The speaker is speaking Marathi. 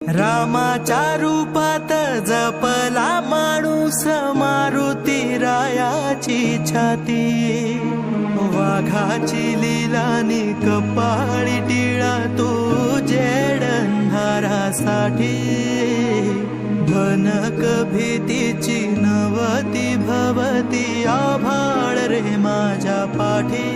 रामाच्या रूपात जपला माणूस मारुती रायाची छाती. वाघाची लिलानी कपाळी टिळा तो जेडंधारासाठी भनक भीतीची नवती भवती आभाळ रे माझ्या पाठी.